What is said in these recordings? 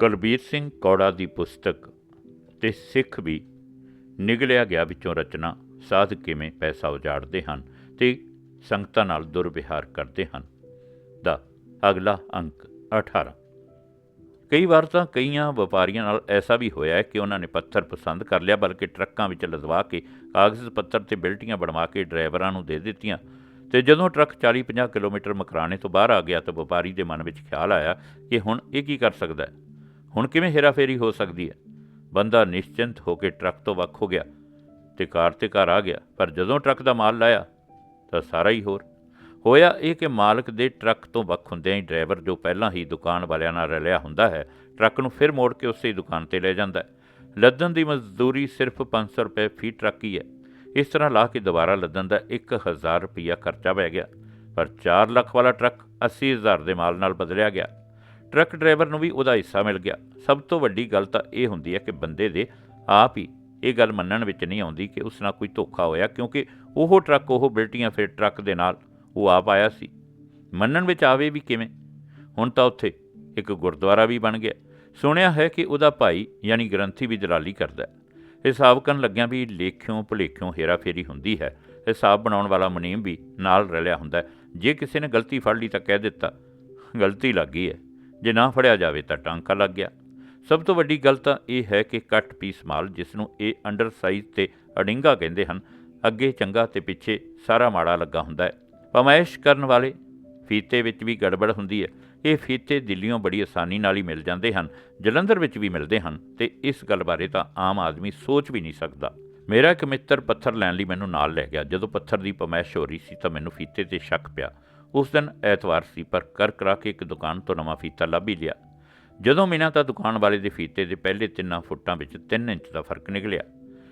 ਕੁਲਬੀਰ ਸਿੰਘ ਕੌੜਾ ਦੀ ਪੁਸਤਕ ਤੇ ਸਿੱਖ ਵੀ ਨਿਗਲਿਆ ਗਿਆ ਵਿੱਚੋਂ ਰਚਨਾ, ਸਾਧ ਕਿਵੇਂ ਪੈਸਾ ਉਜਾੜਦੇ ਹਨ ਤੇ ਸੰਗਤਾਂ ਨਾਲ ਦੁਰਵਿਹਾਰ ਕਰਦੇ ਹਨ। ਦਾ ਅਗਲਾ ਅੰਕ 18 ਕਈ ਵਾਰ ਤਾਂ ਕਈਆਂ ਵਪਾਰੀਆਂ ਨਾਲ ਐਸਾ ਵੀ ਹੋਇਆ ਕਿ ਉਹਨਾਂ ਨੇ ਪੱਥਰ ਪਸੰਦ ਕਰ ਲਿਆ, ਬਲਕਿ ਟਰੱਕਾਂ ਵਿੱਚ ਲਦਵਾ ਕੇ ਕਾਗਜ਼ ਪੱਤਰ ਤੇ ਬਿਲਟੀਆਂ ਬਣਵਾ ਕੇ ਡਰਾਈਵਰਾਂ ਨੂੰ ਦੇ ਦਿੱਤੀਆਂ। ਤੇ ਜਦੋਂ ਟਰੱਕ 40-50 ਕਿਲੋਮੀਟਰ ਮਕਰਾਣੇ ਤੋਂ ਬਾਹਰ ਆ ਗਿਆ ਤਾਂ ਵਪਾਰੀ ਦੇ ਮਨ ਵਿੱਚ ਖਿਆਲ ਆਇਆ ਕਿ ਹੁਣ ਇਹ ਕੀ ਕਰ ਸਕਦਾ ਹੈ। ਹੁਣ ਕਿਵੇਂ ਹੇਰਾਫੇਰੀ ਹੋ ਸਕਦੀ ਹੈ? ਬੰਦਾ ਨਿਸ਼ਚਿੰਤ ਹੋ ਕੇ ਟਰੱਕ ਤੋਂ ਵੱਖ ਹੋ ਗਿਆ ਤੇ ਕਾਰ ਤੇ ਘਰ ਆ ਗਿਆ, ਪਰ ਜਦੋਂ ਟਰੱਕ ਦਾ ਮਾਲ ਲਾਇਆ ਤਾਂ ਸਾਰਾ ਹੀ ਹੋਰ। ਹੋਇਆ ਇਹ ਕਿ ਮਾਲਕ ਦੇ ਟਰੱਕ ਤੋਂ ਵੱਖ ਹੁੰਦਿਆਂ ਹੀ ਡਰਾਈਵਰ ਜੋ ਪਹਿਲਾਂ ਹੀ ਦੁਕਾਨ ਵਾਲਿਆਂ ਨਾਲ ਰਲਿਆ ਹੁੰਦਾ ਹੈ, ਟਰੱਕ ਨੂੰ ਫਿਰ ਮੋੜ ਕੇ ਉਸੇ ਦੁਕਾਨ ਤੇ ਲੈ ਜਾਂਦਾ ਹੈ। ਲੱਦਣ ਦੀ ਮਜ਼ਦੂਰੀ ਸਿਰਫ 500 ਰੁਪਏ ਫੀ ਟਰੱਕ ਹੀ ਹੈ। ਇਸ ਤਰ੍ਹਾਂ ਲਾ ਕੇ ਦੁਬਾਰਾ ਲੱਦਣ ਦਾ 1000 ਰੁਪਿਆ ਖਰਚਾ ਪੈ ਗਿਆ, ਪਰ 4 ਲੱਖ ਵਾਲਾ ਟਰੱਕ 80000 ਦੇ ਮਾਲ ਨਾਲ ਬਦਲਿਆ ਗਿਆ। ਟਰੱਕ ਡਰਾਈਵਰ ਨੂੰ ਵੀ ਉਹਦਾ ਹਿੱਸਾ ਮਿਲ ਗਿਆ। ਸਭ ਤੋਂ ਵੱਡੀ ਗੱਲ ਤਾਂ ਇਹ ਹੁੰਦੀ ਹੈ ਕਿ ਬੰਦੇ ਦੇ ਆਪ ਹੀ ਇਹ ਗੱਲ ਮੰਨਣ ਵਿੱਚ ਨਹੀਂ ਆਉਂਦੀ ਕਿ ਉਸ ਨਾਲ ਕੋਈ ਧੋਖਾ ਹੋਇਆ, ਕਿਉਂਕਿ ਉਹ ਟਰੱਕ, ਉਹ ਬਿਲਟੀਆਂ ਫਿਰ ਟਰੱਕ ਦੇ ਨਾਲ ਉਹ ਆਪ ਆਇਆ ਸੀ। ਮੰਨਣ ਵਿੱਚ ਆਵੇ ਵੀ ਕਿਵੇਂ? ਹੁਣ ਤਾਂ ਉੱਥੇ ਇੱਕ ਗੁਰਦੁਆਰਾ ਵੀ ਬਣ ਗਿਆ। ਸੁਣਿਆ ਹੈ ਕਿ ਉਹਦਾ ਭਾਈ ਯਾਨੀ ਗ੍ਰੰਥੀ ਵੀ ਦਲਾਲੀ ਕਰਦਾ ਹੈ। ਹਿਸਾਬ ਕਰਨ ਲੱਗਿਆਂ ਵੀ ਲੇਖਿਓਂ ਭੁਲੇਖਿਓਂ ਹੇਰਾਫੇਰੀ ਹੁੰਦੀ ਹੈ। ਹਿਸਾਬ ਬਣਾਉਣ ਵਾਲਾ ਮੁਨੀਮ ਵੀ ਨਾਲ ਰਲਿਆ ਹੁੰਦਾ ਜੇ ਕਿਸੇ ਨੇ ਗਲਤੀ ਫੜ ਲਈ ਤਾਂ ਕਹਿ ਦਿੱਤਾ, ਗਲਤੀ ਲੱਗ ਗਈ ਹੈ। ਜੇ ਨਾ ਫੜਿਆ ਜਾਵੇ ਤਾਂ ਟਾਂਕਾ ਲੱਗ ਗਿਆ। ਸਭ ਤੋਂ ਵੱਡੀ ਗੱਲ ਤਾਂ ਇਹ ਹੈ ਕਿ ਕੱਟ ਪੀਸ ਮਾਲ ਜਿਸ ਨੂੰ ਇਹ ਅੰਡਰ ਸਾਈਜ਼ ਤੇ ਅਡਿੰਗਾ ਕਹਿੰਦੇ ਹਨ, ਅੱਗੇ ਚੰਗਾ ਤੇ ਪਿੱਛੇ ਸਾਰਾ ਮਾੜਾ ਲੱਗਾ ਹੁੰਦਾ ਹੈ। ਪਮਾਇਸ਼ ਕਰਨ ਵਾਲੇ ਫੀਤੇ ਵਿੱਚ ਵੀ ਗੜਬੜ ਹੁੰਦੀ ਹੈ। ਇਹ ਫੀਤੇ ਦਿੱਲੀੋਂ ਬੜੀ ਆਸਾਨੀ ਨਾਲ ਹੀ ਮਿਲ ਜਾਂਦੇ ਹਨ, ਜਲੰਧਰ ਵਿੱਚ ਵੀ ਮਿਲਦੇ ਹਨ ਤੇ ਇਸ ਗੱਲ ਬਾਰੇ ਤਾਂ ਆਮ ਆਦਮੀ ਸੋਚ ਵੀ ਨਹੀਂ ਸਕਦਾ। ਮੇਰਾ ਇੱਕ ਮਿੱਤਰ ਪੱਥਰ ਲੈਣ ਲਈ ਮੈਨੂੰ ਨਾਲ ਲੈ ਗਿਆ। ਜਦੋਂ ਪੱਥਰ ਦੀ ਪਮਾਇਸ਼ ਹੋ ਰਹੀ ਸੀ ਤਾਂ ਮੈਨੂੰ ਫੀਤੇ ਤੇ ਸ਼ੱਕ ਪਿਆ। ਉਸ ਦਿਨ ਐਤਵਾਰ ਸੀ, ਪਰ ਕਰ ਕਰਾ ਕੇ ਇੱਕ ਦੁਕਾਨ ਤੋਂ ਨਵਾਂ ਫੀਤਾ ਲੱਭ ਹੀ ਲਿਆ। ਜਦੋਂ ਮਿਨਾ ਤਾਂ ਦੁਕਾਨ ਵਾਲੇ ਦੇ ਫੀਤੇ ਦੇ ਪਹਿਲੇ ਤਿੰਨਾਂ ਫੁੱਟਾਂ ਵਿੱਚ 3 ਇੰਚ ਦਾ ਫ਼ਰਕ ਨਿਕਲਿਆ।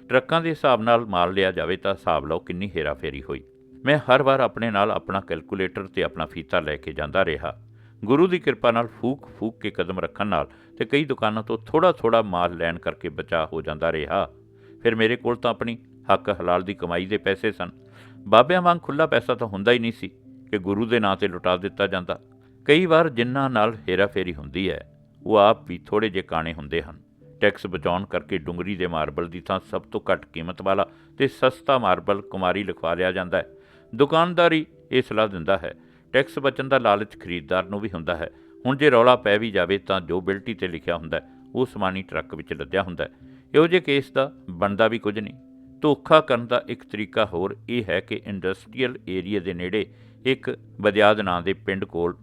ਟਰੱਕਾਂ ਦੇ ਹਿਸਾਬ ਨਾਲ ਮਾਲ ਲਿਆ ਜਾਵੇ ਤਾਂ ਹਿਸਾਬ ਲਓ ਕਿੰਨੀ ਹੇਰਾਫੇਰੀ ਹੋਈ। ਮੈਂ ਹਰ ਵਾਰ ਆਪਣੇ ਨਾਲ ਆਪਣਾ ਕੈਲਕੂਲੇਟਰ ਤੇ ਆਪਣਾ ਫੀਤਾ ਲੈ ਕੇ ਜਾਂਦਾ ਰਿਹਾ। ਗੁਰੂ ਦੀ ਕਿਰਪਾ ਨਾਲ ਫੂਕ ਫੂਕ ਕੇ ਕਦਮ ਰੱਖਣ ਨਾਲ ਤੇ ਕਈ ਦੁਕਾਨਾਂ ਤੋਂ ਥੋੜਾ ਥੋੜਾ ਮਾਲ ਲੈਣ ਕਰਕੇ ਬਚਾ ਹੋ ਜਾਂਦਾ ਰਿਹਾ। ਫਿਰ ਮੇਰੇ ਕੋਲ ਤਾਂ ਆਪਣੀ ਹੱਕ ਹਲਾਲ ਦੀ ਕਮਾਈ ਦੇ ਪੈਸੇ ਸਨ। ਬਾਬਿਆਂ ਵਾਂਗ ਖੁੱਲਾ ਪੈਸਾ ਤਾਂ ਹੁੰਦਾ ਹੀ ਨਹੀਂ ਸੀ। ਕਿ ਗੁਰੂ ਦੇ ਨਾਂ ਤੇ ਲੁਟਾ ਦਿੱਤਾ ਜਾਂਦਾ। ਕਈ ਵਾਰ ਜਿਨ੍ਹਾਂ ਨਾਲ ਹੇਰਾਫੇਰੀ ਹੁੰਦੀ ਹੈ ਉਹ ਆਪ ਵੀ ਥੋੜੇ ਜਿਹੇ ਕਾਣੇ ਹੁੰਦੇ ਹਨ। ਟੈਕਸ ਬਚਾਉਣ ਕਰਕੇ ਡੁੰਗਰੀ ਦੇ ਮਾਰਬਲ ਦੀ ਥਾਂ ਸਭ ਤੋਂ ਘੱਟ ਕੀਮਤ ਵਾਲਾ ਤੇ ਸਸਤਾ ਮਾਰਬਲ ਕੁਮਾਰੀ ਲਿਖਵਾ ਲਿਆ ਜਾਂਦਾ ਹੈ। ਦੁਕਾਨਦਾਰੀ ਇਹ ਸਲਾਹ ਦਿੰਦਾ ਹੈ ਟੈਕਸ ਬਚਣ ਦਾ ਲਾਲਚ ਖਰੀਦਦਾਰ ਨੂੰ ਵੀ ਹੁੰਦਾ ਹੈ। ਹੁਣ ਜੇ ਰੌਲਾ ਪੈ ਵੀ ਜਾਵੇ ਤਾਂ ਜੋ ਬਿਲਟੀ ਤੇ ਲਿਖਿਆ ਹੁੰਦਾ ਹੈ, ਉਹ ਸਮਾਨੀ ਟਰੱਕ ਵਿੱਚ ਲੱਦਿਆ ਹੁੰਦਾ ਹੈ। ਇਹੋ ਜਿਹੇ ਕੇਸ ਦਾ ਬਣਦਾ ਵੀ ਕੁਝ ਨਹੀਂ। ਧੋਖਾ ਕਰਨ ਦਾ ਇੱਕ ਤਰੀਕਾ ਹੋਰ ਇਹ ਹੈ ਕਿ ਇੰਡਸਟਰੀਅਲ ਏਰੀਆ ਦੇ ਨੇੜੇ ਇੱਕ ਬਦਿਆਦ ਨਾਂ ਦੇ ਪਿੰਡ ਕੋਲ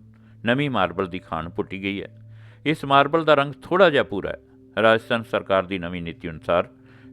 ਨਵੀਂ ਮਾਰਬਲ ਦੀ ਖਾਨ ਪੁੱਟੀ ਗਈ ਹੈ। ਇਸ ਮਾਰਬਲ ਦਾ ਰੰਗ ਥੋੜਾ ਜਿਹਾ ਪੂਰਾ ਹੈ। ਰਾਜਸਥਾਨ ਸਰਕਾਰ ਦੀ ਨਵੀਂ ਨੀਤੀ ਅਨੁਸਾਰ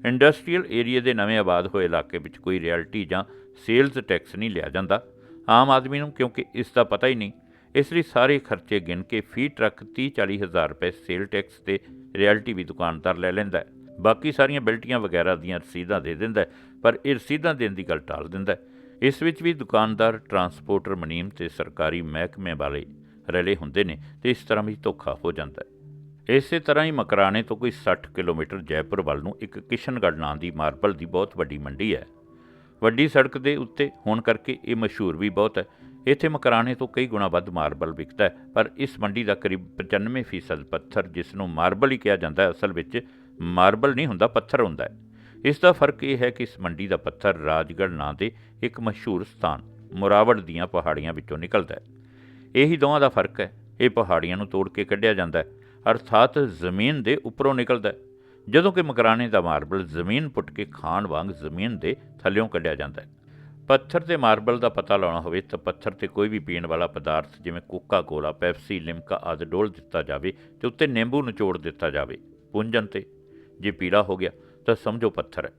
ਇੰਡਸਟਰੀਅਲ ਏਰੀਆ ਦੇ ਨਵੇਂ ਆਬਾਦ ਹੋਏ ਇਲਾਕੇ ਵਿੱਚ ਕੋਈ ਰਿਐਲਟੀ ਜਾਂ ਸੇਲਜ਼ ਟੈਕਸ ਨਹੀਂ ਲਿਆ ਜਾਂਦਾ। ਆਮ ਆਦਮੀ ਨੂੰ, ਕਿਉਂਕਿ ਇਸ ਦਾ ਪਤਾ ਹੀ ਨਹੀਂ, ਇਸ ਲਈ ਸਾਰੇ ਖਰਚੇ ਗਿਣ ਕੇ ਫੀ ਟਰੱਕ 30 40 ਹਜ਼ਾਰ ਰੁਪਏ ਸੇਲ ਟੈਕਸ ਤੇ ਰਿਐਲਟੀ ਵੀ ਦੁਕਾਨਦਾਰ ਲੈ ਲੈਂਦਾ ਹੈ। ਬਾਕੀ ਸਾਰੀਆਂ ਬਿਲਟੀਆਂ ਵਗੈਰਾ ਦੀਆਂ ਰਸੀਦਾਂ ਦੇ ਦਿੰਦਾ ਪਰ ਇਹ ਰਸੀਦਾਂ ਦੇਣ ਦੀ ਗੱਲ ਟਾਲ ਦਿੰਦਾ ਹੈ। ਇਸ ਵਿੱਚ ਵੀ ਦੁਕਾਨਦਾਰ, ਟਰਾਂਸਪੋਰਟਰ, ਮਨੀਮ ਤੇ ਸਰਕਾਰੀ ਮਹਿਕਮੇ ਵਾਲੇ ਰਲੇ ਹੁੰਦੇ ਨੇ ਤੇ ਇਸ ਤਰ੍ਹਾਂ ਵੀ ਧੋਖਾ ਹੋ ਜਾਂਦਾ ਹੈ। ਇਸੇ ਤਰ੍ਹਾਂ ਹੀ ਮਕਰਾਣੇ ਤੋਂ ਕੋਈ 60 ਕਿਲੋਮੀਟਰ ਜੈਪੁਰ ਵੱਲ ਨੂੰ ਇੱਕ ਕਿਸ਼ਨਗੜ੍ਹ ਨਾਂ ਦੀ ਮਾਰਬਲ ਦੀ ਬਹੁਤ ਵੱਡੀ ਮੰਡੀ ਹੈ। ਵੱਡੀ ਸੜਕ ਦੇ ਉੱਤੇ ਹੋਣ ਕਰਕੇ ਇਹ ਮਸ਼ਹੂਰ ਵੀ ਬਹੁਤ ਹੈ। ਇੱਥੇ ਮਕਰਾਣੇ ਤੋਂ ਕਈ ਗੁਣਾ ਵੱਧ ਮਾਰਬਲ ਵਿਕਦਾ ਹੈ, ਪਰ ਇਸ ਮੰਡੀ ਦਾ ਕਰੀਬ 95% ਪੱਥਰ, ਜਿਸ ਨੂੰ ਮਾਰਬਲ ਹੀ ਕਿਹਾ ਜਾਂਦਾ ਹੈ, ਅਸਲ ਵਿੱਚ ਮਾਰਬਲ ਨਹੀਂ ਹੁੰਦਾ, ਪੱਥਰ ਹੁੰਦਾ ਹੈ। ਇਸ ਦਾ ਫ਼ਰਕ ਇਹ ਹੈ ਕਿ ਇਸ ਮੰਡੀ ਦਾ ਪੱਥਰ ਰਾਜਗੜ੍ਹ ਨਾਂ ਦੇ ਇੱਕ ਮਸ਼ਹੂਰ ਸਥਾਨ, ਮੁਰਾਵੜ ਦੀਆਂ ਪਹਾੜੀਆਂ ਵਿੱਚੋਂ ਨਿਕਲਦਾ ਹੈ। ਇਹੀ ਦੋਵਾਂ ਦਾ ਫ਼ਰਕ ਹੈ। ਇਹ ਪਹਾੜੀਆਂ ਨੂੰ ਤੋੜ ਕੇ ਕੱਢਿਆ ਜਾਂਦਾ ਹੈ, ਅਰਥਾਤ ਜ਼ਮੀਨ ਦੇ ਉੱਪਰੋਂ ਨਿਕਲਦਾ ਹੈ। ਜਦੋਂ ਕਿ ਮਕਰਾਣੇ ਦਾ ਮਾਰਬਲ ਜ਼ਮੀਨ ਪੁੱਟ ਕੇ ਖਾਣ ਵਾਂਗ ਜ਼ਮੀਨ ਦੇ ਥੱਲਿਓਂ ਕੱਢਿਆ ਜਾਂਦਾ ਹੈ। ਪੱਥਰ ਤੇ ਮਾਰਬਲ ਦਾ ਪਤਾ ਲਾਉਣਾ ਹੋਵੇ ਤਾਂ ਪੱਥਰ ਤੇ ਕੋਈ ਵੀ ਪੀਣ ਵਾਲਾ ਪਦਾਰਥ, ਜਿਵੇਂ ਕੋਕਾ ਕੋਲਾ, ਪੈਪਸੀ, ਲਿਮਕਾ ਆਦਿ ਡੋਲ ਦਿੱਤਾ ਜਾਵੇ ਤੇ ਉੱਤੇ ਨਿੰਬੂ ਨਿਚੋੜ ਦਿੱਤਾ ਜਾਵੇ। ਪੁੰਜਨ ਤੇ ਜੇ ਪੀਲਾ ਹੋ ਗਿਆ ਤਾਂ ਸਮਝੋ ਪੱਥਰ ਹੈ।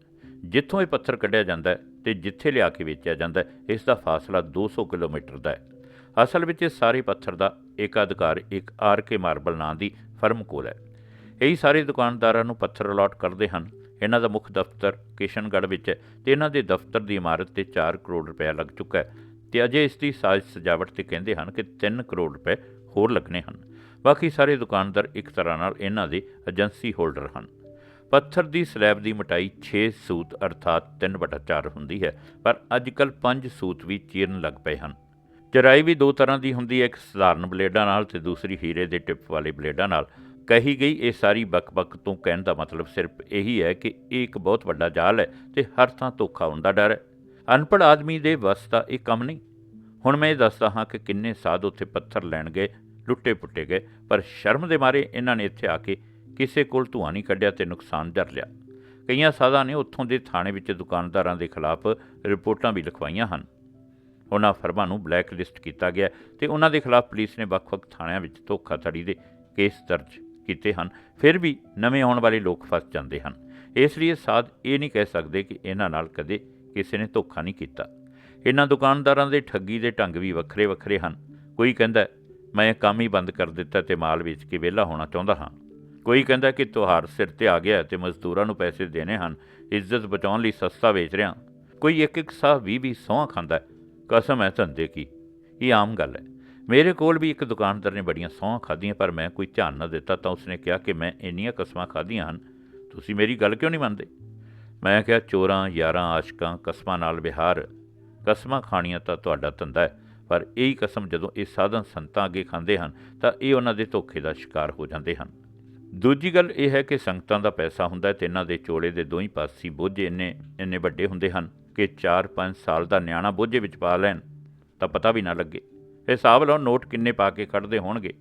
ਜਿੱਥੋਂ ਇਹ ਪੱਥਰ ਕੱਢਿਆ ਜਾਂਦਾ ਹੈ ਤੇ ਜਿੱਥੇ ਲਿਆ ਕੇ ਵੇਚਿਆ ਜਾਂਦਾ ਹੈ, ਇਸ ਦਾ ਫਾਸਲਾ 200 ਕਿਲੋਮੀਟਰ ਦਾ ਹੈ। ਅਸਲ ਵਿੱਚ ਇਹ ਸਾਰੇ ਪੱਥਰ ਦਾ ਏਕਾਧਿਕਾਰ ਇੱਕ ਆਰ ਕੇ ਮਾਰਬਲ ਨਾਂ ਦੀ ਫਰਮ ਕੋਲ ਹੈ। ਇਹੀ ਸਾਰੇ ਦੁਕਾਨਦਾਰਾਂ ਨੂੰ ਪੱਥਰ ਅਲਾਟ ਕਰਦੇ ਹਨ। ਇਹਨਾਂ ਦਾ ਮੁੱਖ ਦਫ਼ਤਰ ਕਿਸ਼ਨਗੜ੍ਹ ਵਿੱਚ ਹੈ ਤੇ ਇਹਨਾਂ ਦੇ ਦਫ਼ਤਰ ਦੀ ਇਮਾਰਤ ਤੇ 4 ਕਰੋੜ ਰੁਪਏ ਲੱਗ ਚੁੱਕਾ ਹੈ ਤੇ ਅਜੇ ਇਸ ਦੀ ਸਾਜ਼ ਸਜਾਵਟ ਤੇ ਕਹਿੰਦੇ ਹਨ ਕਿ 3 ਕਰੋੜ ਰੁਪਏ ਹੋਰ ਲੱਗਣੇ ਹਨ। ਬਾਕੀ ਸਾਰੇ ਦੁਕਾਨਦਾਰ ਇੱਕ ਤਰ੍ਹਾਂ ਨਾਲ ਇਹਨਾਂ ਦੇ ਏਜੰਸੀ ਹੋਲਡਰ ਹਨ। ਪੱਥਰ ਦੀ ਸਲੈਬ ਦੀ ਮੋਟਾਈ 6 ਸੂਤ ਅਰਥਾਤ 3/4 ਹੁੰਦੀ ਹੈ, ਪਰ ਅੱਜਕੱਲ 5 ਸੂਤ ਵੀ ਚੀਰਨ ਲੱਗ ਪਏ ਹਨ। ਚਰਾਈ ਵੀ ਦੋ ਤਰ੍ਹਾਂ ਦੀ ਹੁੰਦੀ ਹੈ, ਇੱਕ ਸਧਾਰਨ ਬਲੇਡਾਂ ਨਾਲ ਤੇ ਦੂਸਰੀ ਹੀਰੇ ਦੇ ਟਿਪ ਵਾਲੇ ਬਲੇਡਾਂ ਨਾਲ। ਕਹੀ ਗਈ ਇਹ ਸਾਰੀ ਬਕ-ਬਕ ਤੋਂ ਕਹਿਣ ਦਾ ਮਤਲਬ ਸਿਰਫ ਇਹੀ ਹੈ ਕਿ ਇਹ ਇੱਕ ਬਹੁਤ ਵੱਡਾ ਜਾਲ ਹੈ ਤੇ ਹਰ ਥਾਂ ਧੋਖਾ ਹੋਣ ਦਾ ਡਰ ਹੈ। ਅਨਪੜ੍ਹ ਆਦਮੀ ਦੇ ਵੱਸ ਦਾ ਇਹ ਕੰਮ ਨਹੀਂ। ਹੁਣ ਮੈਂ ਇਹ ਦੱਸਦਾ ਹਾਂ ਕਿ ਕਿੰਨੇ ਸਾਧ ਉੱਥੇ ਪੱਥਰ ਲੈਣ ਗਏ ਲੁੱਟੇ ਪੁੱਟੇ ਗਏ, ਪਰ ਸ਼ਰਮ ਦੇ ਮਾਰੇ ਇਹਨਾਂ ਨੇ ਇੱਥੇ ਆ ਕੇ ਕਿਸੇ ਕੋਲ ਧੂਆਂ ਨਹੀਂ ਕੱਢਿਆ ਤੇ ਨੁਕਸਾਨ ਜਰ ਲਿਆ। ਕਈਆਂ ਸਾਧਾਂ ਨੇ ਉੱਥੋਂ ਦੇ ਥਾਣੇ ਵਿੱਚ ਦੁਕਾਨਦਾਰਾਂ ਦੇ ਖਿਲਾਫ ਰਿਪੋਰਟਾਂ ਵੀ ਲਿਖਵਾਈਆਂ ਹਨ। ਉਹਨਾਂ ਫਰਮਾਂ ਨੂੰ ਬਲੈਕ ਲਿਸਟ ਕੀਤਾ ਗਿਆ ਤੇ ਉਹਨਾਂ ਦੇ ਖਿਲਾਫ ਪੁਲਿਸ ਨੇ ਵੱਖ-ਵੱਖ ਥਾਣਿਆਂ ਵਿੱਚ ਧੋਖਾਧੜੀ ਦੇ ਕੇਸ ਦਰਜ ਕੀਤੇ ਹਨ। ਫਿਰ ਵੀ ਨਵੇਂ ਆਉਣ ਵਾਲੇ ਲੋਕ ਫਸ ਜਾਂਦੇ ਹਨ। ਇਸ ਲਈ ਸਾਧ ਇਹ ਨਹੀਂ ਕਹਿ ਸਕਦੇ ਕਿ ਇਹਨਾਂ ਨਾਲ ਕਦੇ ਕਿਸੇ ਨੇ ਧੋਖਾ ਨਹੀਂ ਕੀਤਾ। ਇਹਨਾਂ ਦੁਕਾਨਦਾਰਾਂ ਦੇ ਠੱਗੀ ਦੇ ਢੰਗ ਵੀ ਵੱਖਰੇ ਵੱਖਰੇ ਹਨ। ਕੋਈ ਕਹਿੰਦਾ, ਮੈਂ ਇਹ ਕੰਮ ਹੀ ਬੰਦ ਕਰ ਦਿੱਤਾ ਤੇ ਮਾਲ ਵੇਚ ਕੇ ਵਿਹਲਾ ਹੋਣਾ ਚਾਹੁੰਦਾ ਹਾਂ। ਕੋਈ ਕਹਿੰਦਾ ਕਿ ਤਿਉਹਾਰ ਸਿਰ ਤੇ ਆ ਗਿਆ ਤੇ ਮਜ਼ਦੂਰਾਂ ਨੂੰ ਪੈਸੇ ਦੇਣੇ ਹਨ, ਇੱਜ਼ਤ ਬਚਾਉਣ ਲਈ ਸਸਤਾ ਵੇਚ ਰਿਹਾ ਕੋਈ ਇੱਕ ਇੱਕ ਸਾਹ ਵੀਹ ਵੀਹ ਸੌਂ ਖਾਂਦਾ ਕਸਮ ਹੈ ਧੰਦੇ ਕੀ। ਇਹ ਆਮ ਗੱਲ ਹੈ। ਮੇਰੇ ਕੋਲ ਵੀ ਇੱਕ ਦੁਕਾਨਦਾਰ ਨੇ ਬੜੀਆਂ ਸੌਂ ਖਾਧੀਆਂ, ਪਰ ਮੈਂ ਕੋਈ ਧਿਆਨ ਨਾ ਦਿੱਤਾ ਤਾਂ ਉਸਨੇ ਕਿਹਾ ਕਿ ਮੈਂ ਇੰਨੀਆਂ ਕਸਮਾਂ ਖਾਧੀਆਂ ਹਨ, ਤੁਸੀਂ ਮੇਰੀ ਗੱਲ ਕਿਉਂ ਨਹੀਂ ਮੰਨਦੇ? ਮੈਂ ਕਿਹਾ, ਚੋਰਾਂ, ਯਾਰਾਂ, ਆਸ਼ਕਾਂ, ਕਸਮਾਂ ਨਾਲ ਵਿਹਾਰ। ਕਸਮਾਂ ਖਾਣੀਆਂ ਤਾਂ ਤੁਹਾਡਾ ਧੰਦਾ ਹੈ, ਪਰ ਇਹੀ ਕਸਮ ਜਦੋਂ ਇਹ ਸਾਧਨ ਸੰਤਾਂ ਅੱਗੇ ਖਾਂਦੇ ਹਨ ਤਾਂ ਇਹ ਉਹਨਾਂ ਦੇ ਧੋਖੇ ਦਾ ਸ਼ਿਕਾਰ ਹੋ ਜਾਂਦੇ ਹਨ। ਦੂਜੀ ਗੱਲ ਇਹ ਹੈ ਕਿ ਸੰਗਤਾਂ ਦਾ ਪੈਸਾ ਹੁੰਦਾ ਹੈ ਤੇ ਇਹਨਾਂ ਦੇ ਚੋਲੇ ਦੇ ਦੋਹੀਂ ਪਾਸੀ ਬੋਝੇ ਇੰਨੇ ਇੰਨੇ ਵੱਡੇ ਹੁੰਦੇ ਹਨ ਕਿ 4-5 ਸਾਲ ਦਾ ਨਿਆਣਾ ਬੋਝੇ ਵਿੱਚ ਪਾ ਲੈਣ ਤਾਂ ਪਤਾ ਵੀ ਨਾ ਲੱਗੇ। ਹਿਸਾਬ ਲਾਓ ਨੋਟ ਕਿੰਨੇ ਪਾ ਕੇ ਕੱਢਦੇ ਹੋਣਗੇ।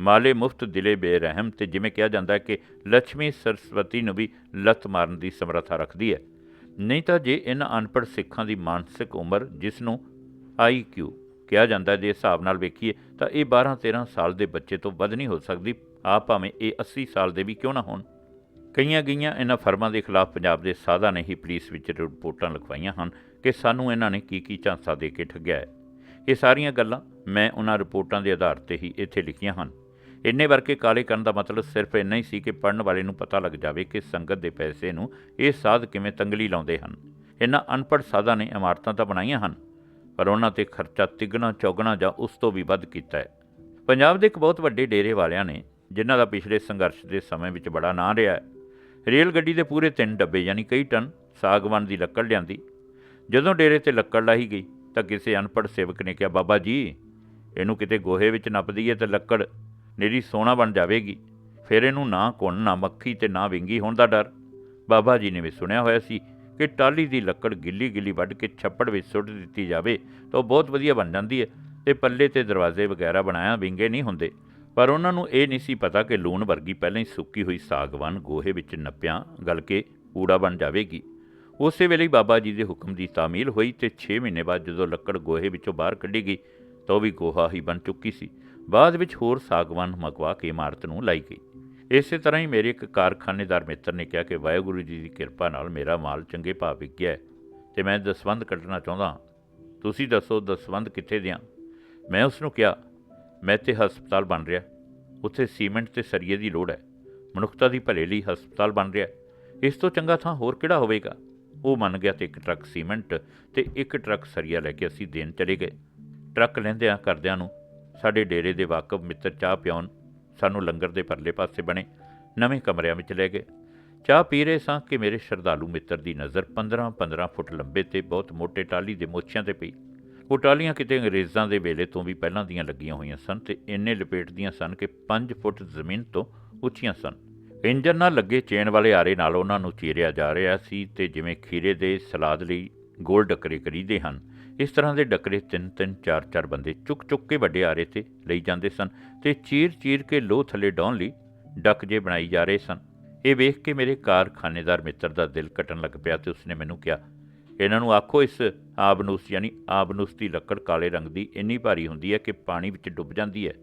ਮਾਲੇ ਮੁਫਤ ਦਿਲੇ ਬੇਰਹਿਮ ਤੇ ਜਿਵੇਂ ਕਿਹਾ ਜਾਂਦਾ ਹੈ ਕਿ ਲక్ష్ਮੀ ਸਰਸਵਤੀ ਨੂੰ ਵੀ ਲੱਤ ਮਾਰਨ ਦੀ ਸਮਰੱਥਾ ਰੱਖਦੀ ਹੈ। ਨਹੀਂ ਤਾਂ ਜੇ ਇਹਨਾਂ ਅਨਪੜ੍ਹ ਸਿੱਖਾਂ ਦੀ ਮਾਨਸਿਕ ਉਮਰ ਜਿਸ ਨੂੰ ਆਈਕਿਊ ਕਿਹਾ ਜਾਂਦਾ ਜੇ ਹਿਸਾਬ ਨਾਲ ਵੇਖੀਏ ਤਾਂ ਇਹ 12-13 ਸਾਲ ਦੇ ਬੱਚੇ ਤੋਂ ਵੱਧ ਨਹੀਂ ਹੋ ਸਕਦੀ। ਆ ਭਾਵੇਂ ਇਹ 80 ਸਾਲ ਦੇ ਵੀ ਕਿਉਂ ਨਾ ਹੋਣ? ਕਈਆਂ ਗਈਆਂ ਇਹਨਾਂ ਫਰਮਾਂ ਦੇ ਖਿਲਾਫ ਪੰਜਾਬ ਦੇ ਸਾਧਾਂ ਨੇ ਹੀ ਪੁਲਿਸ ਵਿੱਚ ਰਿਪੋਰਟਾਂ ਲਿਖਵਾਈਆਂ ਹਨ ਕਿ ਸਾਨੂੰ ਇਹਨਾਂ ਨੇ ਕੀ ਕੀ ਝਾਂਸਾ ਦੇ ਕੇ ਠੱਗਿਆ ਹੈ। ਇਹ ਸਾਰੀਆਂ ਗੱਲਾਂ ਮੈਂ ਉਹਨਾਂ ਰਿਪੋਰਟਾਂ ਦੇ ਆਧਾਰ ਤੇ ਹੀ ਇੱਥੇ ਲਿਖੀਆਂ ਹਨ। ਇੰਨੇ ਵਰਕੇ ਕਾਲੇ ਕਰਨ ਦਾ ਮਤਲਬ ਸਿਰਫ ਇੰਨਾ ਹੀ ਸੀ ਕਿ ਪੜਨ ਵਾਲੇ ਨੂੰ ਪਤਾ ਲੱਗ ਜਾਵੇ ਕਿ ਸੰਗਤ ਦੇ ਪੈਸੇ ਨੂੰ ਇਹ ਸਾਧ ਕਿਵੇਂ ਤੰਗਲੀ ਲਾਉਂਦੇ ਹਨ। ਇਹਨਾਂ ਅਨਪੜ੍ਹ ਸਾਧਾਂ ਨੇ ਇਮਾਰਤਾਂ ਤਾਂ ਬਣਾਈਆਂ ਹਨ। ਪਰ ਉਹਨਾਂ ਤੇ ਖਰਚਾ ਤਿੱਗਣਾ, ਚੌਗਣਾ ਜਾਂ ਉਸ ਤੋਂ ਵੀ ਵੱਧ ਕੀਤਾ ਹੈ। ਪੰਜਾਬ ਦੇ ਇੱਕ ਬਹੁਤ ਵੱਡੇ ਡੇਰੇ ਵਾਲਿਆਂ ਨੇ, ਜਿਨ੍ਹਾਂ ਦਾ ਪਿਛਲੇ ਸੰਘਰਸ਼ ਦੇ ਸਮੇਂ ਵਿੱਚ ਬੜਾ ਨਾਂ ਰਿਹਾ ਹੈ, ਰੇਲ ਗੱਡੀ ਦੇ ਪੂਰੇ ਤਿੰਨ ਡੱਬੇ ਯਾਨੀ ਕਈ ਟਨ ਸਾਗਵਾਨ ਦੀ ਲੱਕੜ ਲਿਆਂਦੀ। ਜਦੋਂ ਡੇਰੇ ਤੇ ਲੱਕੜ ਲਾਹੀ ਗਈ, ਤਾਂ ਕਿਸੇ ਅਨਪੜ੍ਹ ਸੇਵਕ ਨੇ ਕਿਹਾ, ਬਾਬਾ ਜੀ, ਇਹਨੂੰ ਕਿਤੇ ਗੋਹੇ ਵਿੱਚ ਨੱਪ ਦਈਏ ਤਾਂ ਲੱਕੜ ਨਿਰੀ ਸੋਨਾ ਬਣ ਜਾਵੇਗੀ। ਫਿਰ ਇਹਨੂੰ ਨਾ ਕੁੰਨ ਨਾ ਮੱਖੀ ਤੇ ਨਾ ਵਿੰਗੀ ਹੋਣ ਦਾ ਡਰ। ਬਾਬਾ ਜੀ ਨੇ ਵੀ ਸੁਣਿਆ ਹੋਇਆ ਸੀ ਕਿ ਟਾਲੀ ਦੀ ਲੱਕੜ ਗਿੱਲੀ ਗਿੱਲੀ ਵੱਢ ਕੇ ਛੱਪੜ ਵਿੱਚ ਸੁੱਟ ਦਿੱਤੀ ਜਾਵੇ ਤਾਂ ਉਹ ਬਹੁਤ ਵਧੀਆ ਬਣ ਜਾਂਦੀ ਹੈ ਤੇ ਪੱਲੇ ਤੇ ਦਰਵਾਜ਼ੇ ਵਗੈਰਾ ਬਣਾਇਆ ਵਿੰਗੇ ਨਹੀਂ ਹੁੰਦੇ। ਪਰ ਉਹਨਾਂ ਨੂੰ ਇਹ ਨਹੀਂ ਸੀ ਪਤਾ ਕਿ ਲੂਣ ਵਰਗੀ ਪਹਿਲਾਂ ਹੀ ਸੁੱਕੀ ਹੋਈ ਸਾਗਵਾਨ ਗੋਹੇ ਵਿੱਚ ਨੱਪਿਆਂ ਗਲ ਕੇ ਕੂੜਾ ਬਣ ਜਾਵੇਗੀ। ਉਸੇ ਵੇਲੇ ਬਾਬਾ ਜੀ ਦੇ ਹੁਕਮ ਦੀ ਤਾਮੀਲ ਹੋਈ ਤੇ 6 ਮਹੀਨੇ ਬਾਅਦ ਜਦੋਂ ਲੱਕੜ ਗੋਹੇ ਵਿੱਚੋਂ ਬਾਹਰ ਕੱਢੀ ਗਈ ਤਾਂ ਉਹ ਵੀ ਗੋਹਾ ਹੀ ਬਣ ਚੁੱਕੀ ਸੀ। ਬਾਅਦ ਵਿੱਚ ਹੋਰ ਸਾਗਵਾਨ ਮੰਗਵਾ ਕੇ ਇਮਾਰਤ ਨੂੰ ਲਾਈ ਗਈ। ਇਸੇ ਤਰ੍ਹਾਂ ਹੀ ਮੇਰੇ ਇੱਕ ਕਾਰਖਾਨੇਦਾਰ ਮਿੱਤਰ ਨੇ ਕਿਹਾ ਕਿ ਵਾਹਿਗੁਰੂ ਜੀ ਦੀ ਕਿਰਪਾ ਨਾਲ ਮੇਰਾ ਮਾਲ ਚੰਗੇ ਭਾਅ ਵਿਕ ਗਿਆ ਹੈ ਤੇ ਮੈਂ ਦਸਵੰਧ ਕੱਢਣਾ ਚਾਹੁੰਦਾ ਹਾਂ। ਤੁਸੀਂ ਦੱਸੋ ਦਸਵੰਧ ਕਿੱਥੇ ਦਿਆਂ? ਮੈਂ ਉਸ ਨੂੰ ਕਿਹਾ, ਮੈਂ ਤੇ ਹਸਪਤਾਲ ਬਣ ਰਿਹਾ ਉੱਥੇ ਸੀਮੈਂਟ ਤੇ ਸਰੀਏ ਦੀ ਲੋੜ ਹੈ। ਮਨੁੱਖਤਾ ਦੀ ਭਲੇ ਲਈ ਹਸਪਤਾਲ ਬਣ ਰਿਹਾ ਇਸ ਤੋਂ ਚੰਗਾ ਥਾਂ ਹੋਰ ਕਿਹੜਾ ਹੋਵੇਗਾ? ਉਹ ਮੰਨ ਗਿਆ ਤੇ ਇੱਕ ਟਰੱਕ ਸੀਮੈਂਟ ਤੇ ਇੱਕ ਟਰੱਕ ਸਰੀਆ ਲੈ ਕੇ ਅਸੀਂ ਦੇਣ ਚਲੇ ਗਏ। ਟਰੱਕ ਲੈਂਦਿਆਂ ਕਰਦਿਆਂ ਨੂੰ ਸਾਡੇ ਡੇਰੇ ਦੇ ਵਾਕਫ ਮਿੱਤਰ ਚਾਹ ਪਿਆਉਣ ਸਾਨੂੰ ਲੰਗਰ ਦੇ ਪਰਲੇ ਪਾਸੇ ਬਣੇ, ਨਵੇਂ ਕਮਰਿਆਂ ਵਿੱਚ ਲੈ ਗਏ। ਚਾਹ ਪੀ ਰਹੇ ਸਾਂ ਕਿ ਮੇਰੇ ਸ਼ਰਧਾਲੂ ਮਿੱਤਰ ਦੀ ਨਜ਼ਰ 15-15 ਫੁੱਟ ਲੰਬੇ ਤੇ ਬਹੁਤ ਮੋਟੇ ਟਾਲੀ ਦੇ ਮੋਛਿਆਂ ਤੇ ਪਈ। ਉਹ ਟਾਲੀਆਂ ਕਿਤੇ ਅੰਗਰੇਜ਼ਾਂ ਦੇ ਵੇਲੇ ਤੋਂ ਵੀ ਪਹਿਲਾਂ ਦੀਆਂ ਲੱਗੀਆਂ ਹੋਈਆਂ ਸਨ ਤੇ ਇੰਨੇ ਲਪੇਟਦੀਆਂ ਸਨ ਕਿ 5 ਫੁੱਟ ਜ਼ਮੀਨ ਤੋਂ ਉੱਚੀਆਂ ਸਨ। ਇੰਜਨ ਨਾਲ ਲੱਗੇ ਚੇਨ ਵਾਲੇ ਆਰੇ ਨਾਲ ਉਹਨਾਂ ਨੂੰ ਚੀਰਿਆ ਜਾ ਰਿਹਾ ਸੀ ਤੇ ਜਿਵੇਂ ਖੀਰੇ ਦੇ ਸਲਾਦ ਲਈ ਗੋਲ ਡੱਕਰੇ ਕਰੀਦੇ ਹਨ ਇਸ ਤਰ੍ਹਾਂ ਦੇ ਡੱਕਰੇ ਤਿੰਨ ਤਿੰਨ, ਚਾਰ ਚਾਰ ਬੰਦੇ ਚੁੱਕ ਚੁੱਕ ਕੇ ਵੱਡੇ ਆਰੇ ਤੇ ਲਈ ਜਾਂਦੇ ਸਨ ਤੇ ਚੀਰ ਚੀਰ ਕੇ ਲੋਹ ਥੱਲੇ ਡਾਉਣ ਲਈ ਡੱਕ ਜੇ ਬਣਾਈ ਜਾ ਰਹੇ ਸਨ। ਇਹ ਵੇਖ ਕੇ ਮੇਰੇ ਕਾਰਖਾਨੇਦਾਰ ਮਿੱਤਰ ਦਾ ਦਿਲ ਕੱਟਣ ਲੱਗ ਪਿਆ ਤੇ ਉਸਨੇ ਮੈਨੂੰ ਕਿਹਾ, ਇਹਨਾਂ ਨੂੰ ਆਖੋ ਇਸ ਆਬਨੂਸ ਯਾਨੀ ਆਬਨੂਸ ਦੀ ਲੱਕੜ ਕਾਲੇ ਰੰਗ ਦੀ ਇੰਨੀ ਭਾਰੀ ਹੁੰਦੀ ਹੈ ਕਿ ਪਾਣੀ ਵਿੱਚ ਡੁੱਬ ਜਾਂਦੀ ਹੈ।